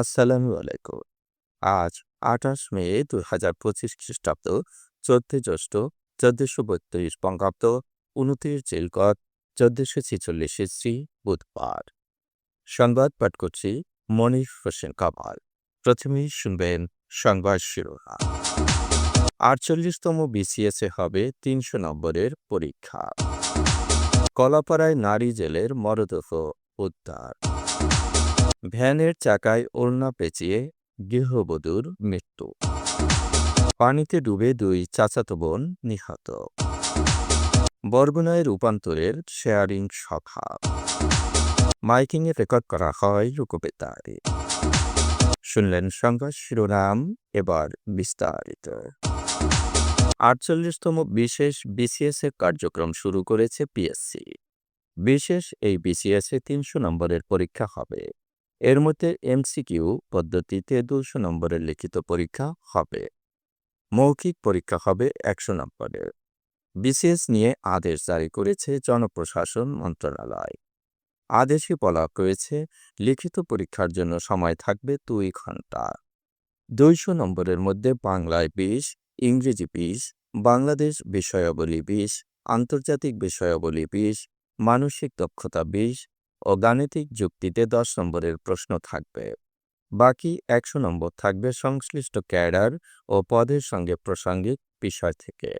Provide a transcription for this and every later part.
আসসালামু আলাইকুম। আজ আঠাশ মে দুই হাজার পঁচিশ খ্রিস্টাব্দ, চোদ্দই জ্যৈষ্ঠ, চোদ্দশো বত্রিশ বঙ্গাব্দ উনত্রিশ জিলকত, চোদ্দশো ছেচল্লিশ শ্রী বুধবার। সংবাদ পাঠ করছি মনির হোসেন কামাল। প্রথমেই শুনবেন সংবাদ শিরোনাম। আটচল্লিশতম বিসিএসে হবে তিনশো নম্বরের পরীক্ষা। কলাপাড়ায় নারী জেলের মরদেহ উদ্ধার। ভ্যানের চাকায় ওড়না পেঁচিয়ে গৃহবধূর মৃত্যু। পানিতে ডুবে দুই চাচাতো বোন নিহত। বরগুনায় রূপান্তরের শেয়ারিং সভা। মাইকিংয়ে রেকর্ড করা হয় রূপবেতারে। শুনলেন সংবাদ শিরোনাম এবার বিস্তারিত। আটচল্লিশতম বিশেষ বিসিএস এর কার্যক্রম শুরু করেছে পিএসসি। বিশেষ এই বিসিএস এ তিনশো নম্বরের পরীক্ষা হবে। এর মধ্যে এমসিকিউ পদ্ধতিতে দুশো নম্বরের লিখিত পরীক্ষা হবে। মৌখিক পরীক্ষা হবে একশো নম্বরের। বিসিএস নিয়ে আদেশ জারি করেছে জনপ্রশাসন মন্ত্রণালয়। আদেশে বলা হয়েছে, লিখিত পরীক্ষার জন্য সময় থাকবে দুই ঘণ্টা। দুইশো নম্বরের মধ্যে বাংলায় বিশ, ইংরেজি বিশ, বাংলাদেশ বিষয়াবলী বিশ, আন্তর্জাতিক বিষয়াবলী বিশ, মানসিক দক্ষতা বিশ ও গাণিতিক যুক্তিতে দশ নম্বরের প্রশ্ন থাকবে। বাকি একশো নম্বর থাকবে সংশ্লিষ্ট ক্যাডার ও পদের সঙ্গে প্রাসঙ্গিক বিষয় থেকে।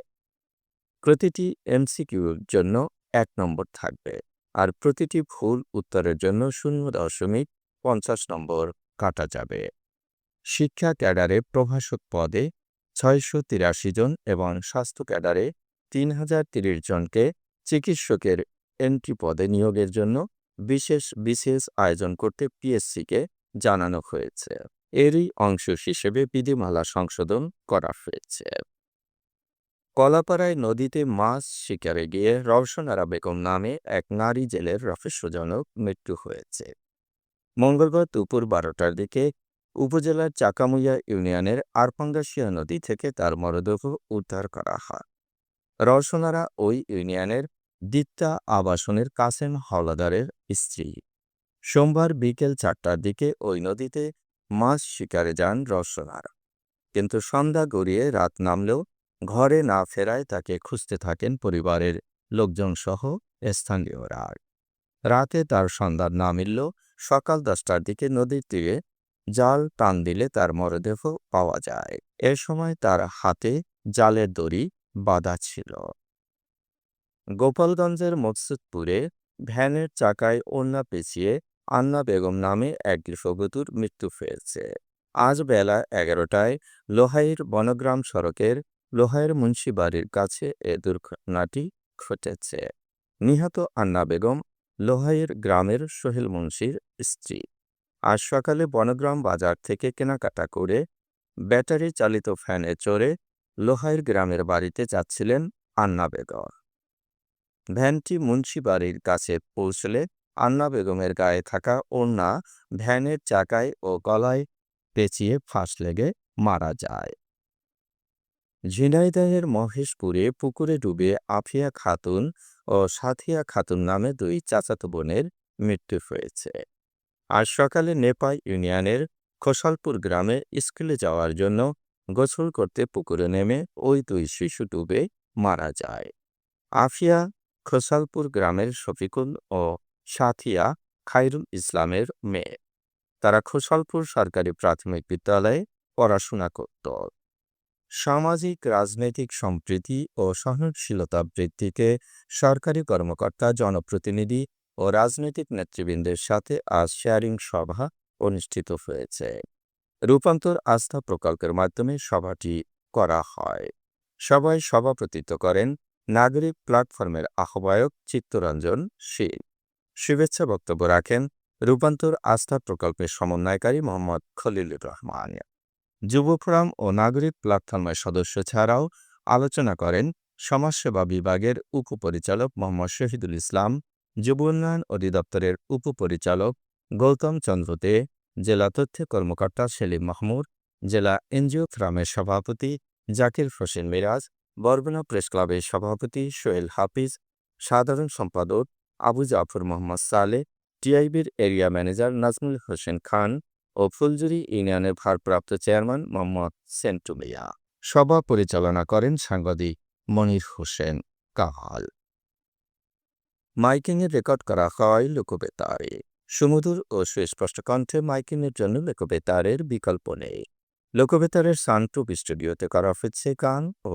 প্রতিটি এমসিকিউর জন্য এক নম্বর থাকবে আর প্রতিটি ভুল উত্তরের জন্য শূন্য দশমিক পঞ্চাশ নম্বর কাটা যাবে। শিক্ষা ক্যাডারে প্রভাষক পদে ছয়শো তিরাশি জন এবং স্বাস্থ্য ক্যাডারে তিন হাজার তিরিশ জনকে চিকিৎসকের এন্ট্রি পদে নিয়োগের জন্য বিশেষ বিশেষ আয়োজন করতে পিএসসিকে জানানো হয়েছে। এরই অংশ হিসেবে বিধিমালা সংশোধন করা হয়েছে। কলাপাড়ায় নদীতে মাছ শিকারে গিয়ে রওশনারা বেগম নামে এক নারী জেলের রহস্যজনক মৃত্যু হয়েছে। মঙ্গলবার দুপুর বারোটার দিকে উপজেলার চাকামুইয়া ইউনিয়নের আরপাঙ্গাশিয়া নদী থেকে তার মরদেহ উদ্ধার করা হয়। রওশনারা ওই ইউনিয়নের দিত্তা আবাসনের কাসেম হাওলাদারের স্ত্রী। সোমবার বিকেল চারটার দিকে ওই নদীতে মাছ শিকারে যান রওশনারা কিন্তু সন্ধ্যা গড়িয়ে রাত নামলেও ঘরে না ফেরায় তাকে খুঁজতে থাকেন পরিবারের লোকজনসহ স্থানীয়রা। রাতে তার সন্ধান না মিলল সকাল দশটার দিকে নদীর তীরে জাল টান দিলে তার মরদেহ পাওয়া যায়। এ সময় তার হাতে জালের দড়ি বাঁধা ছিল। গোপালগঞ্জের মকসুদপুরে ভ্যানের চাকায় ওড়না পেঁচিয়ে আন্না বেগম নামে এক গৃহবধূর মৃত্যু হয়েছে। আজ বেলা এগারোটায় লোহাইর বনগ্রাম সড়কের লোহাইর মুন্সিবাড়ির কাছে এ দুর্ঘটনাটি ঘটেছে। নিহত আন্না বেগম লোহাইর গ্রামের সোহেল মুন্সির স্ত্রী। আজ সকালে বনগ্রাম বাজার থেকে কেনাকাটা করে ব্যাটারি চালিত ফ্যানে চড়ে লোহাইর গ্রামের বাড়িতে যাচ্ছিলেন আন্না বেগম। ভ্যানটি মুন্সিবাড়ির কাছে পৌঁছলে আন্না বেগমের গায়ে থাকা ওড়না ভ্যানের চাকায় ও গলায় পেঁচিয়ে ফাঁস লেগে মারা যায়। ঝিনাইদহের মহেশপুরে পুকুরে ডুবে আফিয়া খাতুন ও সাথিয়া খাতুন নামে দুই চাচাতো বোনের মৃত্যু হয়েছে। আজ সকালে নেপাই ইউনিয়নের খোসালপুর গ্রামে স্কুলে যাওয়ার জন্য গোসল করতে পুকুরে নেমে ওই দুই শিশু ডুবে মারা যায়। আফিয়া খোসালপুর গ্রামের শফিকুল ও সাথিয়া খাইরুল ইসলামের মেয়ে। তারা খোসালপুর সরকারি প্রাথমিক বিদ্যালয়ে পড়াশোনা করত। সামাজিক, রাজনৈতিক সম্প্রীতি ও সহনশীলতা বৃদ্ধিতে সরকারি কর্মকর্তা, জনপ্রতিনিধি ও রাজনৈতিক নেতৃবৃন্দের সাথে আজ শেয়ারিং সভা অনুষ্ঠিত হয়েছে। রূপান্তর আস্থা প্রকল্পের মাধ্যমে সভাটি করা হয়। সভায় সভাপতিত্ব করেন নাগরিক প্ল্যাটফর্মের আহ্বায়ক চিত্তরঞ্জন শীল শুভেচ্ছা বক্তব্য রাখেন রূপান্তর আস্থা প্রকল্পের সমন্বয়কারী মোহাম্মদ খলিলুর রহমান। যুব ফোরাম ও নাগরিক প্ল্যাটফর্মের সদস্য ছাড়াও আলোচনা করেন সমাজসেবা বিভাগের উপপরিচালক মোহাম্মদ শহীদুল ইসলাম, যুব উন্নয়ন অধিদপ্তরের উপপরিচালক গৌতম চন্দ্র দে, জেলা তথ্য কর্মকর্তা সেলিম মাহমুদ, জেলা এনজিও ফ্রামের সভাপতি জাকির হোসেন মিরাজ বরগুনা প্রেস ক্লাবের সভাপতি সোহেল হাফিজ, সাধারণ সম্পাদক আবু জাফর মোহাম্মদ সালে, টিআইবির এরিয়া ম্যানেজার নাজমুল হোসেন খান ও ফুলজুরি ইউনিয়নের ভারপ্রাপ্ত চেয়ারম্যান মোহাম্মদ সেন্টু মিয়া সভা পরিচালনা করেন সাংবাদিক মনির হোসেন কাহাল মাইকিংয়ে রেকর্ড করা হয় লোকবেতারে। সুমধুর ও সুস্পষ্ট কণ্ঠে মাইকিংয়ের জন্য লোকবেতারের বিকল্প নেই। লোকবেতারের সানটুপ স্টুডিওতে করা হচ্ছে গান ও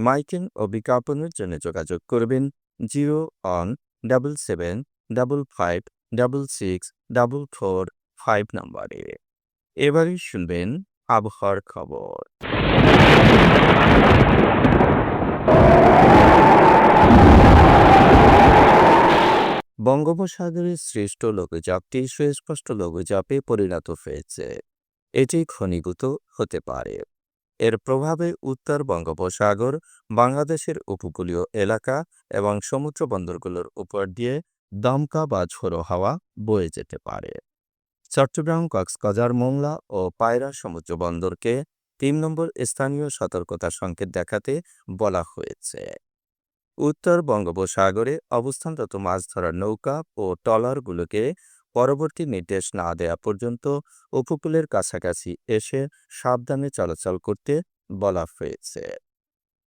মাইকিং ও বিজ্ঞাপনের জন্য যোগাযোগ করবেন zero one double seven double five double six double four five নম্বরে। এবারে শুনবেন আবহাওয়ার খবর। বঙ্গোপসাগরের সৃষ্ট লঘুচাপটি সুস্পষ্ট লঘুচাপে পরিণত হয়েছে। এটি ঘনীভূত হতে পারে। এর প্রভাবে উত্তর বঙ্গোপসাগর, বাংলাদেশের উপকূলীয় এলাকা এবং সমুদ্র বন্দরগুলোর উপর দিয়ে দমকা বা ঝোড়ো হাওয়া বয়ে যেতে পারে। চট্টগ্রাম, কক্সবাজার, মোংলা ও পায়রা সমুদ্র বন্দরকে তিন নম্বর স্থানীয় সতর্কতা সংকেত দেখাতে বলা হয়েছে। উত্তর বঙ্গোপসাগরে অবস্থানরত মাছ ধরার নৌকা ও ট্রলারগুলোকে পরবর্তী নির্দেশ না দেয়া পর্যন্ত উপকূলের কাছাকাছি এসে সাবধানে চলাচল করতে বলা হয়েছে।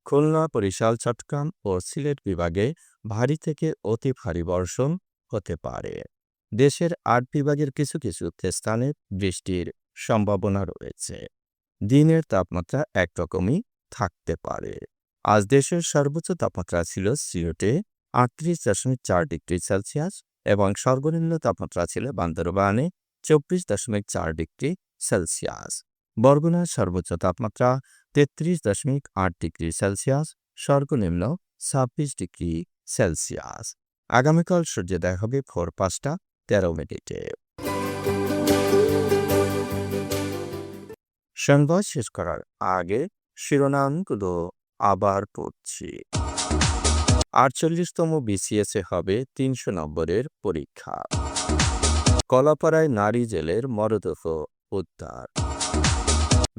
খুলনা বরিশাল, চট্টগ্রাম ও সিলেট বিভাগে ভারী থেকে অতি ভারী বর্ষণ হতে পারে। দেশের আট বিভাগের কিছু কিছু স্থানে বৃষ্টির সম্ভাবনা রয়েছে। দিনের তাপমাত্রা একরকমই থাকতে পারে। আজ দেশের সর্বোচ্চ তাপমাত্রা ছিল সিলেটে আটত্রিশ দশমিক চার ডিগ্রি সেলসিয়াস এবং সর্বনিম্ন তাপমাত্রা ছিল বান্দরবানে চব্বিশ দশমিক চার ডিগ্রি সেলসিয়াস। বরগুনার সর্বোচ্চ তাপমাত্রা তেত্রিশ দশমিক আট ডিগ্রি সেলসিয়াস, সর্বনিম্ন ছাব্বিশ ডিগ্রি সেলসিয়াস। আগামীকাল সূর্য দেখা হবে ভোর পাঁচটা তেরো মিনিটে। সংবাদ শেষ করার আগে শিরোনামগুলো আবার পড়ছি। আটচল্লিশতম বিসিএসে হবে তিনশো নম্বরের পরীক্ষা। কলাপাড়ায় নারী জেলের মরদেহ উদ্ধার।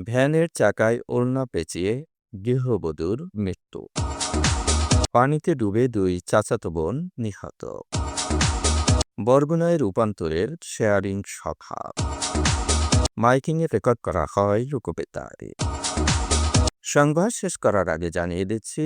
ভ্যানের চাকায় ওড়না পেঁচিয়ে গৃহবধূর মৃত্যু। পানিতে ডুবে দুই চাচাতো বোন নিহত। বরগুনায় রূপান্তরের শেয়ারিং সভা। মাইকিংয়ে রেকর্ড করা হয় লোকবেতারে সংবাদ শেষ করার আগে জানিয়ে দিচ্ছি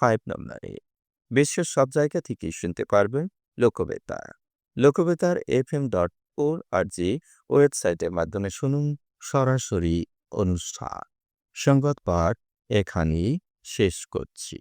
five নম্বরে বিশ্বের সব জায়গা থেকেই শুনতে পারবেন লোকবেতা। Lokbetar F M dot O R G ওয়েবসাইটের মাধ্যমে শুনুন সরাসরি অনুষ্ঠান। সংবাদ পাঠ এখানেই শেষ করছি।